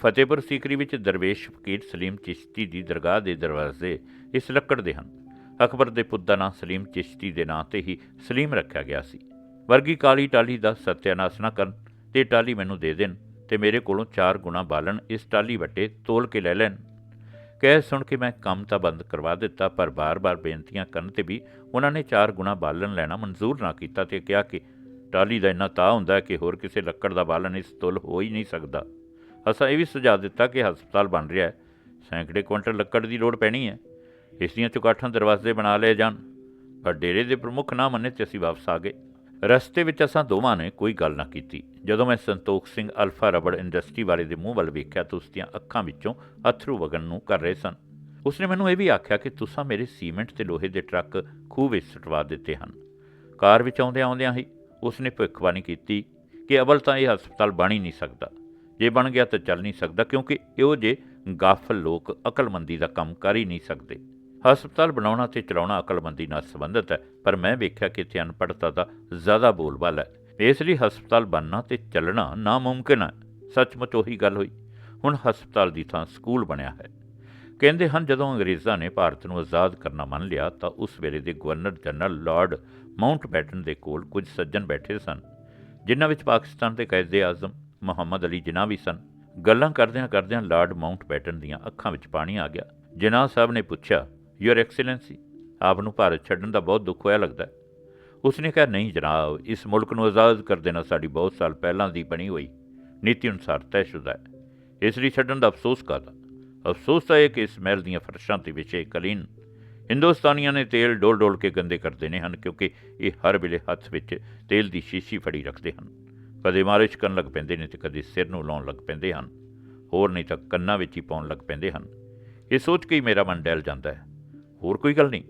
ਫਤਿਹਪੁਰ ਸੀਕਰੀ ਵਿੱਚ ਦਰਵੇਸ਼ ਫਕੀਰ ਸਲੀਮ ਚਿਸ਼ਤੀ ਦੀ ਦਰਗਾਹ ਦੇ ਦਰਵਾਜ਼ੇ ਇਸ ਲੱਕੜ ਦੇ ਹਨ। ਅਕਬਰ ਦੇ ਪੁੱਤ ਦਾ ਨਾਂ ਸਲੀਮ ਚਿਸ਼ਤੀ ਦੇ ਨਾਂ ਤੇ ਹੀ ਸਲੀਮ ਰੱਖਿਆ ਗਿਆ ਸੀ। ਵਰਗੀ ਕਾਲੀ ਟਾਲੀ ਦਾ ਸਤਿਆਨਾਸ਼ ਨਾ ਕਰਨ ਤੇ ਟਾਲੀ ਮੈਨੂੰ ਦੇ ਦੇਣ ਤੇ ਮੇਰੇ ਕੋਲੋਂ ਚਾਰ ਗੁਣਾ ਬਾਲਣ, ਇਸ ਟਾਲੀ ਵੱਟੇ ਤੋਲ ਕੇ ਲੈ ਲੈਣ। ਕਹਿ ਸੁਣ ਕੇ ਮੈਂ ਕੰਮ ਤਾਂ ਬੰਦ ਕਰਵਾ ਦਿੱਤਾ, ਪਰ ਬਾਰ-ਬਾਰ ਬੇਨਤੀਆਂ ਕਰਨ ਤੇ ਵੀ ਉਹਨਾਂ ਨੇ ਚਾਰ ਗੁਣਾ ਬਾਲਣ ਲੈਣਾ ਮਨਜ਼ੂਰ ਨਾ ਕੀਤਾ ਤੇ ਕਿਹਾ ਕਿ ਟਾਲੀ ਦਾ ਇੰਨਾ ਤਾਂ ਹੁੰਦਾ ਕਿ ਹੋਰ ਕਿਸੇ ਲੱਕੜ ਦਾ ਬਾਲਣ ਇਸ ਤੁਲ ਹੋ ਹੀ ਨਹੀਂ ਸਕਦਾ। ਅਸਾਂ ਇਹ ਵੀ ਸੁਝਾਅ ਦਿੱਤਾ ਕਿ ਹਸਪਤਾਲ ਬਣ ਰਿਹਾ ਹੈ। ਸੈਂਕੜੇ ਕੁਇੰਟਲ ਲੱਕੜ ਦੀ ਲੋੜ ਪੈਣੀ ਹੈ। ਇਸ ਦੀਆਂ ਚੁਕਾਠਾਂ ਦਰਵਾਜ਼ੇ ਬਣਾ ਲਏ ਜਾਣ। ਪਰ ਡੇਰੇ ਦੇ ਪ੍ਰਮੁੱਖ ਨਾ ਮੰਨੇ ਤੇ ਅਸੀਂ ਵਾਪਸ ਆ ਗਏ। ਰਸਤੇ ਵਿੱਚ ਅਸਾਂ ਦੋਵਾਂ ਨੇ ਕੋਈ ਗੱਲ ਨਾ ਕੀਤੀ। ਜਦੋਂ ਮੈਂ Santokh Singh alpha rubber industry ਵਾਲੇ ਦੇ ਮੂੰਹ ਵੱਲ ਵੇਖਿਆ ਤਾਂ ਉਸ ਦੀਆਂ ਅੱਖਾਂ ਵਿੱਚੋਂ ਅਥਰੂ ਵਗਣ ਨੂੰ ਕਰ ਰਹੇ ਸਨ। ਉਸਨੇ ਮੈਨੂੰ ਇਹ ਵੀ ਆਖਿਆ ਕਿ ਤੁਸੀਂ ਮੇਰੇ ਸੀਮੈਂਟ ਤੇ ਲੋਹੇ ਦੇ ਟਰੱਕ ਖੂਹ ਵਿੱਚ ਸਟਵਾ ਦਿੱਤੇ ਹਨ। ਕਾਰ ਵਿੱਚ ਆਉਂਦਿਆਂ ਆਉਂਦਿਆਂ ਹੀ ਉਸਨੇ ਭਵਿੱਖਬਾਣੀ ਕੀਤੀ ਕਿ ਅਵਲ ਤਾਂ ਇਹ ਹਸਪਤਾਲ ਬਣ ਹੀ ਨਹੀਂ ਸਕਦਾ। ਜੇ ਬਣ ਗਿਆ ਤਾਂ ਚੱਲ ਨਹੀਂ ਸਕਦਾ ਕਿਉਂਕਿ ਇਹੋ ਜੇ ਗਾਫਲ ਲੋਕ ਅਕਲਮੰਦੀ ਦਾ ਕੰਮ ਕਰ ਹੀ ਨਹੀਂ ਸਕਦੇ। ਹਸਪਤਾਲ ਬਣਾਉਣਾ ਤੇ ਚਲਾਉਣਾ ਅਕਲਮੰਦੀ ਨਾਲ ਸੰਬੰਧਿਤ ਹੈ, ਪਰ ਮੈਂ ਵੇਖਿਆ ਕਿ ਇੱਥੇ ਅਨਪੜ੍ਹਤਾ ਦਾ ਜ਼ਿਆਦਾ ਬੋਲਬਾਲਾ ਹੈ। ਇਸ ਲਈ ਹਸਪਤਾਲ ਬਣਨਾ ਤੇ ਚੱਲਣਾ ਨਾਮੁਮਕਿਨ ਹੈ। ਸੱਚਮੁੱਚ ਉਹੀ ਗੱਲ ਹੋਈ। ਹੁਣ ਹਸਪਤਾਲ ਦੀ ਥਾਂ ਸਕੂਲ ਬਣਿਆ ਹੈ। ਕਹਿੰਦੇ ਹਨ, ਜਦੋਂ ਅੰਗਰੇਜ਼ਾਂ ਨੇ ਭਾਰਤ ਨੂੰ ਆਜ਼ਾਦ ਕਰਨਾ ਮੰਨ ਲਿਆ, ਤਾਂ ਉਸ ਵੇਲੇ ਦੇ ਗਵਰਨਰ ਜਨਰਲ ਲਾਰਡ ਮਾਊਂਟਬੈਟਨ ਦੇ ਕੋਲ ਕੁਝ ਸੱਜਣ ਬੈਠੇ ਸਨ, ਜਿਨ੍ਹਾਂ ਵਿੱਚ ਪਾਕਿਸਤਾਨ ਦੇ ਕਾਇਦੇ ਆਜ਼ਮ ਮੁਹੰਮਦ ਅਲੀ ਜਿਨਾਹ ਵੀ ਸਨ। ਗੱਲਾਂ ਕਰਦਿਆਂ ਕਰਦਿਆਂ ਲਾਰਡ ਮਾਊਂਟਬੈਟਨ ਦੀਆਂ ਅੱਖਾਂ ਵਿੱਚ ਪਾਣੀ ਆ ਗਿਆ। ਜਿਨਾਹ ਸਾਹਿਬ ਨੇ ਪੁੱਛਿਆ ਯੂਰ ਐਕਸੀਲੈਂਸੀ ਆਪ ਨੂੰ ਭਾਰਤ ਛੱਡਣ ਦਾ ਬਹੁਤ ਦੁੱਖ ਹੋਇਆ ਲੱਗਦਾ ਉਸਨੇ ਕਿਹਾ, ਨਹੀਂ ਜਨਾਬ, ਇਸ ਮੁਲਕ ਨੂੰ ਆਜ਼ਾਦ ਕਰ ਦੇਣਾ ਸਾਡੀ ਬਹੁਤ ਸਾਲ ਪਹਿਲਾਂ ਦੀ ਬਣੀ ਹੋਈ ਨੀਤੀ ਅਨੁਸਾਰ ਤੈਅਸ਼ੁਦਾ ਹੈ। ਇਸ ਲਈ ਛੱਡਣ ਦਾ ਅਫਸੋਸ ਕਰਦਾ ਅਫਸੋਸ ਤਾਂ ਇਹ ਕਿ ਇਸ ਮਹਿਲ ਦੀਆਂ ਫਰਸ਼ਾਂ ਤੇ ਵਿਛੇ ਕਲੀਨ ਹਿੰਦੁਸਤਾਨੀਆਂ ਨੇ ਤੇਲ ਡੋਲ ਡੋਲ ਕੇ ਗੰਦੇ ਕਰ ਦੇਣੇ ਹਨ, ਕਿਉਂਕਿ ਇਹ ਹਰ ਵੇਲੇ ਹੱਥ ਵਿੱਚ ਤੇਲ ਦੀ ਸ਼ੀਸ਼ੀ ਫੜੀ ਰੱਖਦੇ ਹਨ। ਕਦੇ ਮਾਲਿਸ਼ ਕਰਨ ਲੱਗ ਪੈਂਦੇ ਨੇ ਤੇ ਕਦੇ ਸਿਰ ਨੂੰ ਲਾਉਣ ਲੱਗ ਪੈਂਦੇ ਹਨ। ਹੋਰ ਨਹੀਂ ਤਾਂ ਕੰਨਾਂ ਵਿੱਚ ਹੀ ਪਾਉਣ ਲੱਗ ਪੈਂਦੇ ਹਨ। ਇਹ ਸੋਚ ਕੇ ਹੀ ਮੇਰਾ ਮਨ ਡੈਲ ਜਾਂਦਾ ਹੈ। ਹੋਰ ਕੋਈ ਗੱਲ ਨਹੀਂ।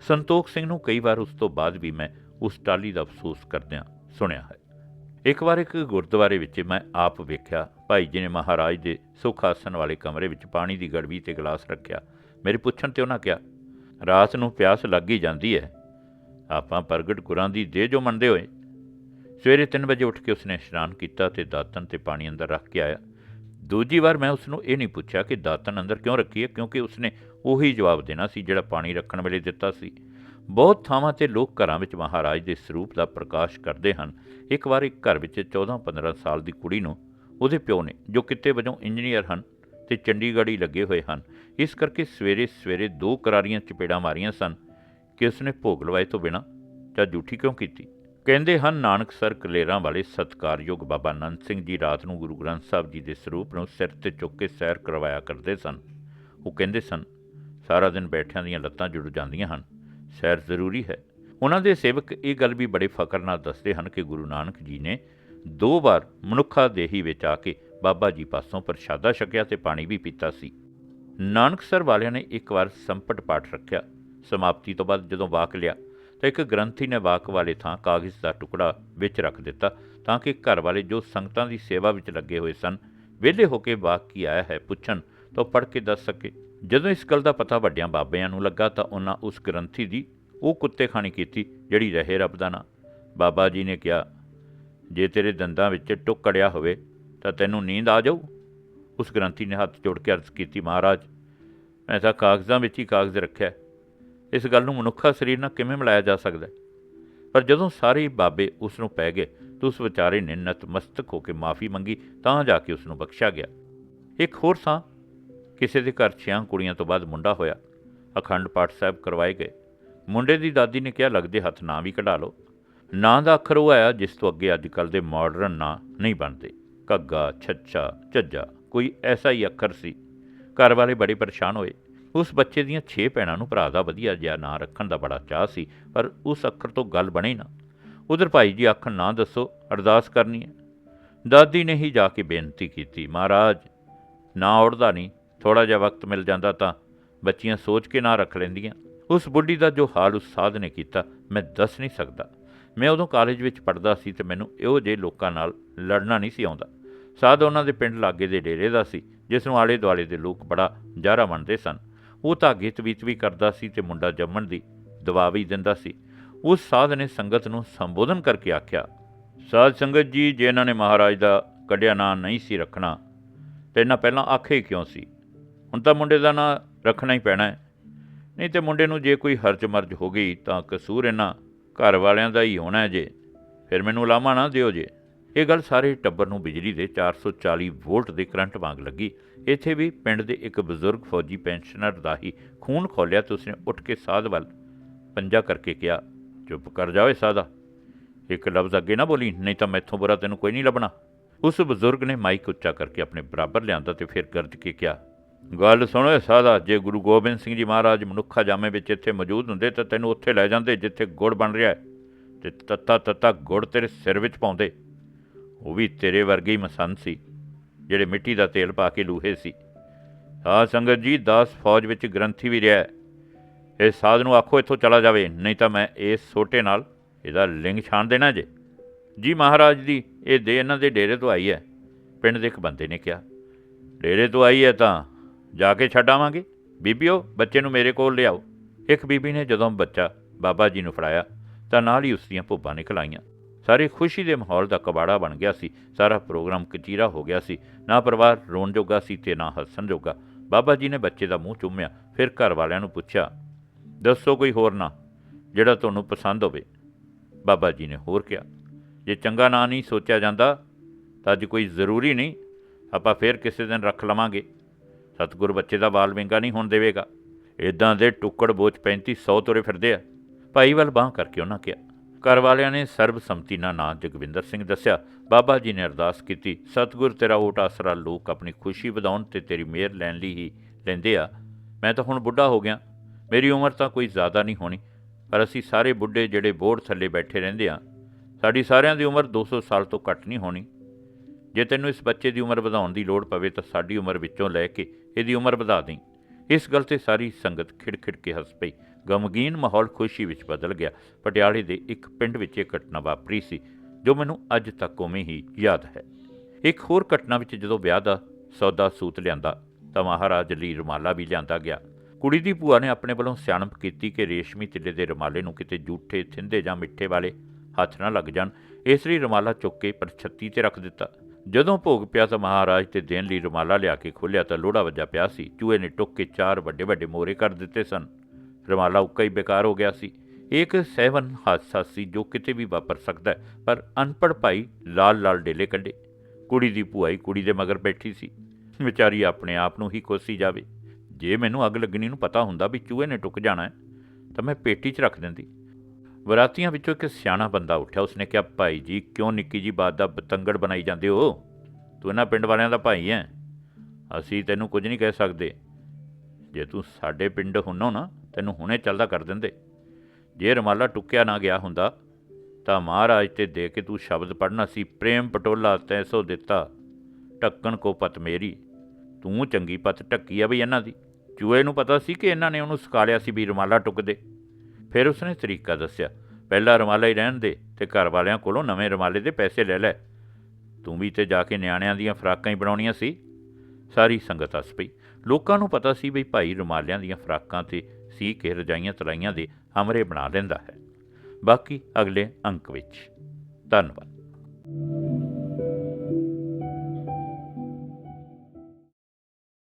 ਸੰਤੋਖ ਸਿੰਘ ਨੂੰ ਕਈ ਵਾਰ ਉਸ ਤੋਂ ਬਾਅਦ ਵੀ ਮੈਂ ਉਸ ਟਾਲੀ ਦਾ ਅਫਸੋਸ ਕਰਦਿਆਂ ਸੁਣਿਆ ਹੈ। ਇੱਕ ਵਾਰ ਇੱਕ ਗੁਰਦੁਆਰੇ ਵਿੱਚ ਮੈਂ ਆਪ ਵੇਖਿਆ, ਭਾਈ ਜੀ ਨੇ ਮਹਾਰਾਜ ਦੇ ਸੁੱਖ ਆਸਣ ਵਾਲੇ ਕਮਰੇ ਵਿੱਚ ਪਾਣੀ ਦੀ ਗੜਵੀ ਤੇ ਗਲਾਸ ਰੱਖਿਆ। ਮੇਰੇ ਪੁੱਛਣ ਤੇ ਉਹਨਾਂ ਕਿਹਾ, ਰਾਤ ਨੂੰ ਪਿਆਸ ਲੱਗ ਹੀ ਜਾਂਦੀ ਹੈ। ਆਪਾਂ ਪ੍ਰਗਟ ਗੁਰਾਂ ਦੀ ਦੇ ਜੋ ਮੰਨਦੇ ਹੋਏ ਸਵੇਰੇ 3 ਵਜੇ ਉੱਠ ਕੇ ਉਸਨੇ ਇਸ਼ਨਾਨ ਕੀਤਾ ਤੇ ਦਾਤਨ ਤੇ ਪਾਣੀ ਅੰਦਰ ਰੱਖ ਕੇ ਆਇਆ। ਦੂਜੀ ਵਾਰ ਮੈਂ ਉਸ ਨੂੰ ਇਹ ਨਹੀਂ ਪੁੱਛਿਆ ਕਿ ਦਾਤਨ ਅੰਦਰ ਕਿਉਂ ਰੱਖੀ ਹੈ, ਕਿਉਂਕਿ ਉਸਨੇ ਉਹੀ ਜਵਾਬ ਦੇਣਾ ਸੀ ਜਿਹੜਾ ਪਾਣੀ ਰੱਖਣ ਵੇਲੇ ਦਿੱਤਾ ਸੀ। ਬਹੁਤ ਥਾਵਾਂ ਤੇ ਲੋਕ ਘਰਾਂ ਵਿੱਚ ਮਹਾਰਾਜ ਦੇ ਸਰੂਪ ਦਾ ਪ੍ਰਕਾਸ਼ ਕਰਦੇ ਹਨ। ਇੱਕ ਵਾਰ ਇੱਕ ਘਰ ਵਿੱਚ 14-15 ਸਾਲ ਦੀ ਕੁੜੀ ਨੂੰ ਉਹਦੇ ਪਿਓ ਨੇ, ਜੋ ਕਿਤੇ ਵਜੋਂ ਇੰਜੀਨੀਅਰ ਹਨ ਤੇ ਚੰਡੀਗੜ੍ਹ ਹੀ ਲੱਗੇ ਹੋਏ ਹਨ, ਇਸ ਕਰਕੇ ਸਵੇਰੇ ਸਵੇਰੇ ਦੋ ਕਰਾਰੀਆਂ ਚਪੇੜਾਂ ਮਾਰੀਆਂ ਸਨ ਕਿ ਉਸਨੇ ਭੋਗ ਲਵਾਏ ਤੋਂ ਬਿਨਾਂ ਜਾਂ ਝੂਠੀ ਕਿਉਂ ਕੀਤੀ? ਕਹਿੰਦੇ ਹਨ, ਨਾਨਕ ਸਰ ਕਲੇਰਾਂ ਵਾਲੇ ਸਤਕਾਰਯੋਗ ਬਾਬਾ ਆਨੰਦ ਸਿੰਘ ਜੀ ਰਾਤ ਨੂੰ ਗੁਰੂ ਗ੍ਰੰਥ ਸਾਹਿਬ ਜੀ ਦੇ ਸਰੂਪ ਨੂੰ ਸਿਰ ਤੇ ਚੁੱਕ ਕੇ ਸੈਰ ਕਰਵਾਇਆ ਕਰਦੇ ਸਨ। ਉਹ ਕਹਿੰਦੇ ਸਨ, ਸਾਰਾ ਦਿਨ ਬੈਠਿਆਂ ਦੀਆਂ ਲੱਤਾਂ ਜੁੜ ਜਾਂਦੀਆਂ ਹਨ, ਸੈਰ ਜ਼ਰੂਰੀ ਹੈ। ਉਹਨਾਂ ਦੇ ਸੇਵਕ ਇਹ ਗੱਲ ਵੀ ਬੜੇ ਫਖਰ ਨਾਲ ਦੱਸਦੇ ਹਨ ਕਿ ਗੁਰੂ ਨਾਨਕ ਜੀ ਨੇ ਦੋ ਵਾਰ ਮਨੁੱਖਾ ਦੇਹੀ ਵਿੱਚ ਆ ਕੇ ਬਾਬਾ ਜੀ ਪਾਸੋਂ ਪ੍ਰਸ਼ਾਦਾ ਛਕਿਆ ਤੇ ਪਾਣੀ ਵੀ ਪੀਤਾ ਸੀ। ਨਾਨਕ ਸਰ ਵਾਲਿਆਂ ਨੇ ਇੱਕ ਵਾਰ ਸੰਪਟ ਪਾਠ ਰੱਖਿਆ। ਸਮਾਪਤੀ ਤੋਂ ਬਾਅਦ ਜਦੋਂ ਵਾਕ ਲਿਆ ਤਾਂ ਇੱਕ ਗ੍ਰੰਥੀ ਨੇ ਵਾਕ ਵਾਲੇ ਥਾਂ ਕਾਗਜ਼ ਦਾ ਟੁਕੜਾ ਵਿੱਚ ਰੱਖ ਦਿੱਤਾ ਤਾਂ ਕਿ ਘਰ ਵਾਲੇ ਜੋ ਸੰਗਤਾਂ ਦੀ ਸੇਵਾ ਵਿੱਚ ਲੱਗੇ ਹੋਏ ਸਨ, ਵਿਹਲੇ ਹੋ ਕੇ ਵਾਕ ਕੀ ਆਇਆ ਹੈ ਪੁੱਛਣ ਤਾਂ ਪੜ੍ਹ ਕੇ ਦੱਸ ਸਕੇ। ਜਦੋਂ ਇਸ ਗੱਲ ਦਾ ਪਤਾ ਵੱਡਿਆਂ ਬਾਬਿਆਂ ਨੂੰ ਲੱਗਾ ਤਾਂ ਉਹਨਾਂ ਉਸ ਗ੍ਰੰਥੀ ਦੀ ਉਹ ਕੁੱਤੇ ਖਾਣੀ ਕੀਤੀ ਜਿਹੜੀ ਰਹੇ ਰੱਬ ਦਾ ਨਾਂ। ਬਾਬਾ ਜੀ ਨੇ ਕਿਹਾ, ਜੇ ਤੇਰੇ ਦੰਦਾਂ ਵਿੱਚ ਟੁਕੜਿਆ ਹੋਵੇ ਤਾਂ ਤੈਨੂੰ ਨੀਂਦ ਆ ਜਾਊ? ਉਸ ਗ੍ਰੰਥੀ ਨੇ ਹੱਥ ਜੋੜ ਕੇ ਅਰਜ਼ ਕੀਤੀ, ਮਹਾਰਾਜ, ਮੈਂ ਤਾਂ ਕਾਗਜ਼ਾਂ ਵਿੱਚ ਹੀ ਕਾਗਜ਼ ਰੱਖਿਆ ਇਸ ਗੱਲ ਨੂੰ ਮਨੁੱਖਾ ਸਰੀਰ ਨਾਲ ਕਿਵੇਂ ਮਿਲਾਇਆ ਜਾ ਸਕਦਾ ਹੈ? ਪਰ ਜਦੋਂ ਸਾਰੇ ਬਾਬੇ ਉਸ ਨੂੰ ਪੈ ਗਏ, ਤਾਂ ਉਸ ਵਿਚਾਰੇ ਨੇ ਨਤਮਸਤਕ ਹੋ ਕੇ ਮਾਫੀ ਮੰਗੀ, ਤਾਂ ਜਾ ਕੇ ਉਸ ਨੂੰ ਬਖਸ਼ਿਆ ਗਿਆ। ਇੱਕ ਹੋਰ ਸਾਂ ਕਿਸੇ ਦੇ ਘਰ ਛਿਆਂ ਕੁੜੀਆਂ ਤੋਂ ਬਾਅਦ ਮੁੰਡਾ ਹੋਇਆ। ਅਖੰਡ ਪਾਠ ਸਾਹਿਬ ਕਰਵਾਏ ਗਏ। ਮੁੰਡੇ ਦੀ ਦਾਦੀ ਨੇ ਕਿਹਾ, ਲੱਗਦੇ ਹੱਥ ਨਾਂ ਵੀ ਕਢਾ ਲਓ। ਨਾਂ ਦਾ ਅੱਖਰ ਉਹ ਆਇਆ, ਜਿਸ ਤੋਂ ਅੱਗੇ ਅੱਜ ਕੱਲ੍ਹ ਦੇ ਮਾਡਰਨ ਨਾਂ ਨਹੀਂ ਬਣਦੇ। ਘੱਗਾ, ਛੱਛਾ ਝੱਜਾ ਕੋਈ ਐਸਾ ਹੀ ਅੱਖਰ ਸੀ। ਘਰ ਵਾਲੇ ਬੜੇ ਪਰੇਸ਼ਾਨ ਹੋਏ। ਉਸ ਬੱਚੇ ਦੀਆਂ 6 ਭੈਣਾਂ ਨੂੰ ਭਰਾ ਦਾ ਵਧੀਆ ਜਿਹਾ ਨਾਂ ਰੱਖਣ ਦਾ ਬੜਾ ਚਾਹ ਸੀ, ਪਰ ਉਸ ਅੱਖਰ ਤੋਂ ਗੱਲ ਬਣੀ ਨਾ। ਉਧਰ ਭਾਈ ਜੀ ਆਖਣ, ਨਾ ਦੱਸੋ, ਅਰਦਾਸ ਕਰਨੀ ਹੈ? ਦਾਦੀ ਨੇ ਹੀ ਜਾ ਕੇ ਬੇਨਤੀ ਕੀਤੀ, ਮਹਾਰਾਜ, ਨਾ ਉੜਦਾ ਨਹੀਂ ਥੋੜਾ ਜਿਹਾ ਵਕਤ ਮਿਲ ਜਾਂਦਾ ਤਾਂ ਬੱਚੀਆਂ ਸੋਚ ਕੇ ਨਾ ਰੱਖ ਲੈਂਦੀਆਂ। ਉਸ ਬੁੱਢੀ ਦਾ ਜੋ ਹਾਲ ਉਸ ਸਾਧ ਨੇ ਕੀਤਾ, ਮੈਂ ਦੱਸ ਨਹੀਂ ਸਕਦਾ। ਮੈਂ ਉਦੋਂ ਕਾਲਜ ਵਿੱਚ ਪੜ੍ਹਦਾ ਸੀ ਤੇ ਮੈਨੂੰ ਇਹੋ ਜਿਹੇ ਲੋਕਾਂ ਨਾਲ ਲੜਨਾ ਨਹੀਂ ਸੀ ਆਉਂਦਾ। ਸਾਧ ਉਹਨਾਂ ਦੇ ਪਿੰਡ ਲਾਗੇ ਦੇ ਡੇਰੇ ਦਾ ਸੀ, ਜਿਸ ਨੂੰ ਆਲੇ ਦੁਆਲੇ ਦੇ ਲੋਕ ਬੜਾ ਜਾਰਾ ਮੰਨਦੇ ਸਨ। ਉਹ ਧਾਗੇ ਤਵੀਤ ਵੀ ਕਰਦਾ ਸੀ ਤੇ ਮੁੰਡਾ ਜੰਮਣ ਦੀ ਦਵਾ ਵੀ ਦਿੰਦਾ ਸੀ। ਉਸ ਸਾਧ ਨੇ ਸੰਗਤ ਨੂੰ ਸੰਬੋਧਨ ਕਰਕੇ ਆਖਿਆ, ਸਾਧ ਸੰਗਤ ਜੀ, ਜੇ ਇਹਨਾਂ ਨੇ ਮਹਾਰਾਜ ਦਾ ਕੱਢਿਆ ਨਾਂ ਨਹੀਂ ਸੀ ਰੱਖਣਾ, ਤੇ ਇਹਨਾਂ ਪਹਿਲਾਂ ਆਖੇ ਹੀ ਕਿਉਂ ਸੀ? ਹੁਣ ਤਾਂ ਮੁੰਡੇ ਦਾ ਨਾਂ ਰੱਖਣਾ ਹੀ ਪੈਣਾ ਹੈ। ਨਹੀਂ ਤੇ ਮੁੰਡੇ ਨੂੰ ਜੇ ਕੋਈ ਹਰਜ ਮਰਜ ਹੋ ਗਈ ਤਾਂ ਕਸੂਰ ਇਹਨਾਂ ਘਰ ਵਾਲਿਆਂ ਦਾ ਹੀ ਹੋਣਾ ਜੇ। ਫਿਰ ਮੈਨੂੰ ਲਾਮਾ ਨਾ ਦਿਓ ਜੇ। ਇਹ ਗੱਲ ਸਾਰੇ ਟੱਬਰ ਨੂੰ ਬਿਜਲੀ ਦੇ 440 ਵੋਲਟ ਦੇ ਕਰੰਟ ਵਾਂਗ ਲੱਗੀ। ਇੱਥੇ ਵੀ ਪਿੰਡ ਦੇ ਇੱਕ ਬਜ਼ੁਰਗ ਫੌਜੀ ਪੈਨਸ਼ਨਰ ਦਾ ਹੀ ਖੂਨ ਖੋਲਿਆ ਤੇ ਉਸਨੇ ਉੱਠ ਕੇ ਸਾਧ ਵੱਲ ਪੰਜਾ ਕਰਕੇ ਕਿਹਾ, ਚੁੱਪ ਕਰ ਜਾਓ ਸਾਦਾ ਇੱਕ ਲਫ਼ਜ਼ ਅੱਗੇ ਨਾ ਬੋਲੀ, ਨਹੀਂ ਤਾਂ ਮੈਥੋਂ ਬੁਰਾ ਤੈਨੂੰ ਕੋਈ ਨਹੀਂ ਲੱਭਣਾ। ਉਸ ਬਜ਼ੁਰਗ ਨੇ ਮਾਈਕ ਉੱਚਾ ਕਰਕੇ ਆਪਣੇ ਬਰਾਬਰ ਲਿਆਂਦਾ ਤੇ ਫਿਰ ਗਰਜ ਕੇ ਕਿਹਾ, ਗੱਲ ਸੁਣੋ ਸਾਦਾ ਜੇ ਗੁਰੂ ਗੋਬਿੰਦ ਸਿੰਘ ਜੀ ਮਹਾਰਾਜ ਮਨੁੱਖਾ ਜਾਮੇ ਵਿੱਚ ਇੱਥੇ ਮੌਜੂਦ ਹੁੰਦੇ ਤਾਂ ਤੈਨੂੰ ਉੱਥੇ ਲੈ ਜਾਂਦੇ ਜਿੱਥੇ ਗੁੜ ਬਣ ਰਿਹਾ ਹੈ। ਤੇ ਤੱਤਾ ਤੱਤਾ ਗੁੜ ਤੇਰੇ ਸਿਰ ਵਿੱਚ ਪਾਉਂਦੇ। ਉਹ ਵੀ ਤੇਰੇ ਵਰਗੇ ਹੀ ਮਸੰਦ ਸੀ, ਜਿਹੜੇ ਮਿੱਟੀ ਦਾ ਤੇਲ ਪਾ ਕੇ ਲੂਹੇ ਸੀ। ਆ ਸੰਗਤ ਜੀ, ਦਾਸ ਫੌਜ ਵਿੱਚ ਗ੍ਰੰਥੀ ਵੀ ਰਿਹਾ ਇਹ ਸਾਧ ਨੂੰ ਆਖੋ, ਇੱਥੋਂ ਚਲਾ ਜਾਵੇ, ਨਹੀਂ ਤਾਂ ਮੈਂ ਇਸ ਸੋਟੇ ਨਾਲ ਇਹਦਾ ਲਿੰਗ ਛਾਣ ਦੇਣਾ ਜੇ। ਜੀ ਮਹਾਰਾਜ ਦੀ, ਇਹ ਦੇ ਇਹਨਾਂ ਦੇ ਡੇਰੇ ਤੋਂ ਆਈ ਹੈ। ਪਿੰਡ ਦੇ ਇੱਕ ਬੰਦੇ ਨੇ ਕਿਹਾ, ਡੇਰੇ ਤੋਂ ਆਈ ਹੈ ਤਾਂ ਜਾ ਕੇ ਛੱਡ ਆਵਾਂਗੇ। ਬੀਬੀਓ, ਬੱਚੇ ਨੂੰ ਮੇਰੇ ਕੋਲ ਲਿਆਓ। ਇੱਕ ਬੀਬੀ ਨੇ ਜਦੋਂ ਬੱਚਾ ਬਾਬਾ ਜੀ ਨੂੰ ਫੜਾਇਆ, ਤਾਂ ਨਾਲ ਹੀ ਉਸ ਦੀਆਂ ਭੁੱਬਾਂ ਨਿਕਲ ਆਈਆਂ। ਸਾਰੇ ਖੁਸ਼ੀ ਦੇ ਮਾਹੌਲ ਦਾ ਕਬਾੜਾ ਬਣ ਗਿਆ ਸੀ। ਸਾਰਾ ਪ੍ਰੋਗਰਾਮ ਕਚੀਰਾ ਹੋ ਗਿਆ ਸੀ। ਨਾ ਪਰਿਵਾਰ ਰੋਣ ਜੋਗਾ ਸੀ ਤੇ ਨਾ ਹੱਸਣ ਜੋਗਾ। ਬਾਬਾ ਜੀ ਨੇ ਬੱਚੇ ਦਾ ਮੂੰਹ ਚੁੰਮਿਆ, ਫਿਰ ਘਰ ਵਾਲਿਆਂ ਨੂੰ ਪੁੱਛਿਆ, ਦੱਸੋ ਕੋਈ ਹੋਰ ਨਾ, ਜਿਹੜਾ ਤੁਹਾਨੂੰ ਪਸੰਦ ਹੋਵੇ? ਬਾਬਾ ਜੀ ਨੇ ਹੋਰ ਕਿਹਾ, ਜੇ ਚੰਗਾ ਨਾਂ ਨਹੀਂ ਸੋਚਿਆ ਜਾਂਦਾ, ਤਾਂ ਅੱਜ ਕੋਈ ਜ਼ਰੂਰੀ ਨਹੀਂ। ਆਪਾਂ ਫੇਰ ਕਿਸੇ ਦਿਨ ਰੱਖ ਲਵਾਂਗੇ। ਸਤਿਗੁਰ ਬੱਚੇ ਦਾ ਬਾਲ ਵਿੰਗਾ ਨਹੀਂ ਹੋਣ ਦੇਵੇਗਾ। ਇਦਾਂ ਦੇ ਟੁੱਕੜ ਬੋਚ 3500 ਤੁਰੇ ਫਿਰਦੇ ਆ। ਭਾਈ ਵੱਲ ਬਾਹ ਕਰਕੇ ਉਹਨਾਂ ਕਿਹਾ ਘਰ ਵਾਲਿਆਂ ਨੇ ਸਰਬਸੰਮਤੀ ਨਾਲ ਨਾਂ ਜਗਵਿੰਦਰ ਸਿੰਘ ਦੱਸਿਆ। ਬਾਬਾ ਜੀ ਨੇ ਅਰਦਾਸ ਕੀਤੀ, ਸਤਿਗੁਰ, ਤੇਰਾ ਓਟ ਆਸਰਾ ਲੋਕ ਆਪਣੀ ਖੁਸ਼ੀ ਵਧਾਉਣ ਤੇ ਤੇਰੀ ਮਿਹਰ ਲੈਣ ਲਈ ਹੀ ਲੈਂਦੇ ਆ। ਮੈਂ ਤਾਂ ਹੁਣ ਬੁੱਢਾ ਹੋ ਗਿਆ। ਮੇਰੀ ਉਮਰ ਤਾਂ ਕੋਈ ਜ਼ਿਆਦਾ ਨਹੀਂ ਹੋਣੀ, ਪਰ ਅਸੀਂ ਸਾਰੇ ਬੁੱਢੇ ਜਿਹੜੇ ਬੋਰਡ ਥੱਲੇ ਬੈਠੇ ਰਹਿੰਦੇ ਆ, ਸਾਡੀ ਸਾਰਿਆਂ ਦੀ ਉਮਰ 200 ਸਾਲ ਤੋਂ ਘੱਟ ਨਹੀਂ ਹੋਣੀ। ਜੇ ਤੈਨੂੰ ਇਸ ਬੱਚੇ ਦੀ ਉਮਰ ਵਧਾਉਣ ਦੀ ਲੋੜ ਪਵੇ ਤਾਂ ਸਾਡੀ ਉਮਰ ਵਿੱਚੋਂ ਲੈ ਕੇ ਇਹਦੀ ਉਮਰ ਵਧਾ ਦੇਂ ਇਸ ਗੱਲ ਤੇ ਸਾਰੀ ਸੰਗਤ ਖਿੜਖਿੜ ਕੇ ਹੱਸ ਪਈ। ਗਮਗੀਨ ਮਾਹੌਲ ਖੁਸ਼ੀ ਵਿੱਚ ਬਦਲ ਗਿਆ। ਪਟਿਆਲੇ ਦੇ ਇੱਕ ਪਿੰਡ ਵਿੱਚ ਇਹ ਘਟਨਾ ਵਾਪਰੀ ਸੀ, ਜੋ ਮੈਨੂੰ ਅੱਜ ਤੱਕ ਉਵੇਂ ਹੀ ਯਾਦ ਹੈ। ਇੱਕ ਹੋਰ ਘਟਨਾ ਵਿੱਚ ਜਦੋਂ ਵਿਆਹ ਦਾ ਸੌਦਾ ਸੂਤ ਲਿਆਂਦਾ, ਤਾਂ ਮਹਾਰਾਜ ਲਈ ਰੁਮਾਲਾ ਵੀ ਲਿਆਂਦਾ ਗਿਆ। ਕੁੜੀ ਦੀ ਭੂਆ ਨੇ ਆਪਣੇ ਵੱਲੋਂ ਸਿਆਣਪ ਕੀਤੀ ਕਿ ਰੇਸ਼ਮੀ ਤਿੱਲੇ ਦੇ ਰੁਮਾਲੇ ਨੂੰ ਕਿਤੇ ਜੂਠੇ, ਥਿੰਦੇ ਜਾਂ ਮਿੱਠੇ ਵਾਲੇ ਹੱਥ ਨਾ ਲੱਗ ਜਾਣ। ਇਸ ਲਈ ਰੁਮਾਲਾ ਚੁੱਕ ਕੇ ਪਰਛੱਤੀ ਤੇ ਰੱਖ ਦਿੱਤਾ। ਜਦੋਂ ਭੋਗ ਪਿਆ ਤਾਂ ਮਹਾਰਾਜ ਤੇ ਦੇਣ ਲਈ ਰੁਮਾਲਾ ਲਿਆ ਕੇ ਖੋਲ੍ਹਿਆ ਤਾਂ ਲੋੜਾ ਵੱਜਾ ਪਿਆ ਸੀ। ਚੂਹੇ ਨੇ ਟੁੱਕ ਕੇ ਚਾਰ ਵੱਡੇ ਵੱਡੇ ਮੋਰੇ ਕਰ ਦਿੱਤੇ ਸਨ। ਰੁਮਾਲਾ ਉੱਕਾ ਹੀ ਬੇਕਾਰ ਹੋ ਗਿਆ ਸੀ। ਇਹ ਇੱਕ ਸਹਿਵਨ ਹਾਦਸਾ ਸੀ ਜੋ ਕਿਤੇ ਵੀ ਵਾਪਰ ਸਕਦਾ ਪਰ ਅਨਪੜ੍ਹ ਭਾਈ ਲਾਲ ਲਾਲ ਡੇਲੇ ਕੱਢੇ। ਕੁੜੀ ਦੀ ਭੂਆਈ ਕੁੜੀ ਦੇ ਮਗਰ ਬੈਠੀ ਸੀ। ਵਿਚਾਰੀ ਆਪਣੇ ਆਪ ਨੂੰ ਹੀ ਕੋਸੀ ਜਾਵੇ। ਜੇ ਮੈਨੂੰ ਅੱਗ ਲੱਗਣੀ ਨੂੰ ਪਤਾ ਹੁੰਦਾ ਵੀ ਚੂਹੇ ਨੇ ਟੁੱਕ ਜਾਣਾ ਤਾਂ ਮੈਂ ਪੇਟੀ 'ਚ ਰੱਖ ਦਿੰਦੀ। ਵਰਾਤੀਆਂ ਵਿੱਚੋਂ ਇੱਕ ਸਿਆਣਾ ਬੰਦਾ ਉੱਠਿਆ। ਉਸਨੇ ਕਿਹਾ, ਭਾਈ ਜੀ, ਕਿਉਂ ਨਿੱਕੀ ਜੀ ਬਾਤ ਦਾ ਬਤੰਗੜ ਬਣਾਈ ਜਾਂਦੇ ਹੋ? ਤੂੰ ਇਹਨਾਂ ਪਿੰਡ ਵਾਲਿਆਂ ਦਾ ਭਾਈ ਹੈ। ਅਸੀਂ ਤੈਨੂੰ ਕੁਝ ਨਹੀਂ ਕਹਿ ਸਕਦੇ। ਜੇ ਤੂੰ ਸਾਡੇ ਪਿੰਡ ਹੁੰਨੋ ਨਾ, ਤੈਨੂੰ ਹੁਣੇ ਚੱਲਦਾ ਕਰ ਦਿੰਦੇ। ਜੇ ਰਮਾਲਾ ਟੁੱਕਿਆ ਨਾ ਗਿਆ ਹੁੰਦਾ, ਤਾਂ ਮਹਾਰਾਜ ਤੇ ਦੇ ਕੇ ਤੂੰ ਸ਼ਬਦ ਪੜਨਾ ਸੀ। ਪ੍ਰੇਮ ਪਟੋਲਾ ਤੈ ਸੋ ਦਿੱਤਾ, ਢੱਕਣ ਕੋ ਪਤ ਮੇਰੀ। ਤੂੰ ਚੰਗੀ ਪਤ ਢੱਕੀ ਆ ਬਈ ਇਹਨਾਂ ਦੀ। ਚੂਹੇ ਨੂੰ ਪਤਾ ਸੀ ਕਿ ਇਹਨਾਂ ਨੇ ਉਹਨੂੰ ਸਿਖਾ ਲਿਆ ਸੀ ਵੀ ਰਮਾਲਾ ਟੁੱਕ ਦੇ ਫਿਰ ਉਸਨੇ ਤਰੀਕਾ ਦੱਸਿਆ, ਪਹਿਲਾ ਰਮਾਲਾ ਹੀ ਰਹਿਣ ਦੇ ਤੇ ਘਰ ਵਾਲਿਆਂ ਕੋਲੋਂ ਨਵੇਂ ਰਮਾਲੇ ਦੇ ਪੈਸੇ ਲੈ ਲੈ। ਤੂੰ ਵੀ ਤੇ ਜਾ ਕੇ ਨਿਆਣਿਆਂ ਦੀਆਂ ਫਰਾਕਾਂ ਹੀ ਬਣਾਉਣੀਆਂ ਸੀ? ਸਾਰੀ ਸੰਗਤ ਹੱਸ ਪਈ। ਲੋਕਾਂ ਨੂੰ ਪਤਾ ਸੀ ਵੀ ਭਾਈ ਰੁਮਾਲਿਆਂ ਦੀਆਂ ਫਰਾਕਾਂ ਤੇ ਸੀ ਕੇ ਰਜਾਈਆਂ ਤਲਾਈਆਂ ਦੇ ਹਮਰੇ ਬਣਾ ਲੈਂਦਾ ਹੈ। ਬਾਕੀ ਅਗਲੇ ਅੰਕ ਵਿੱਚ। ਧੰਨਵਾਦ।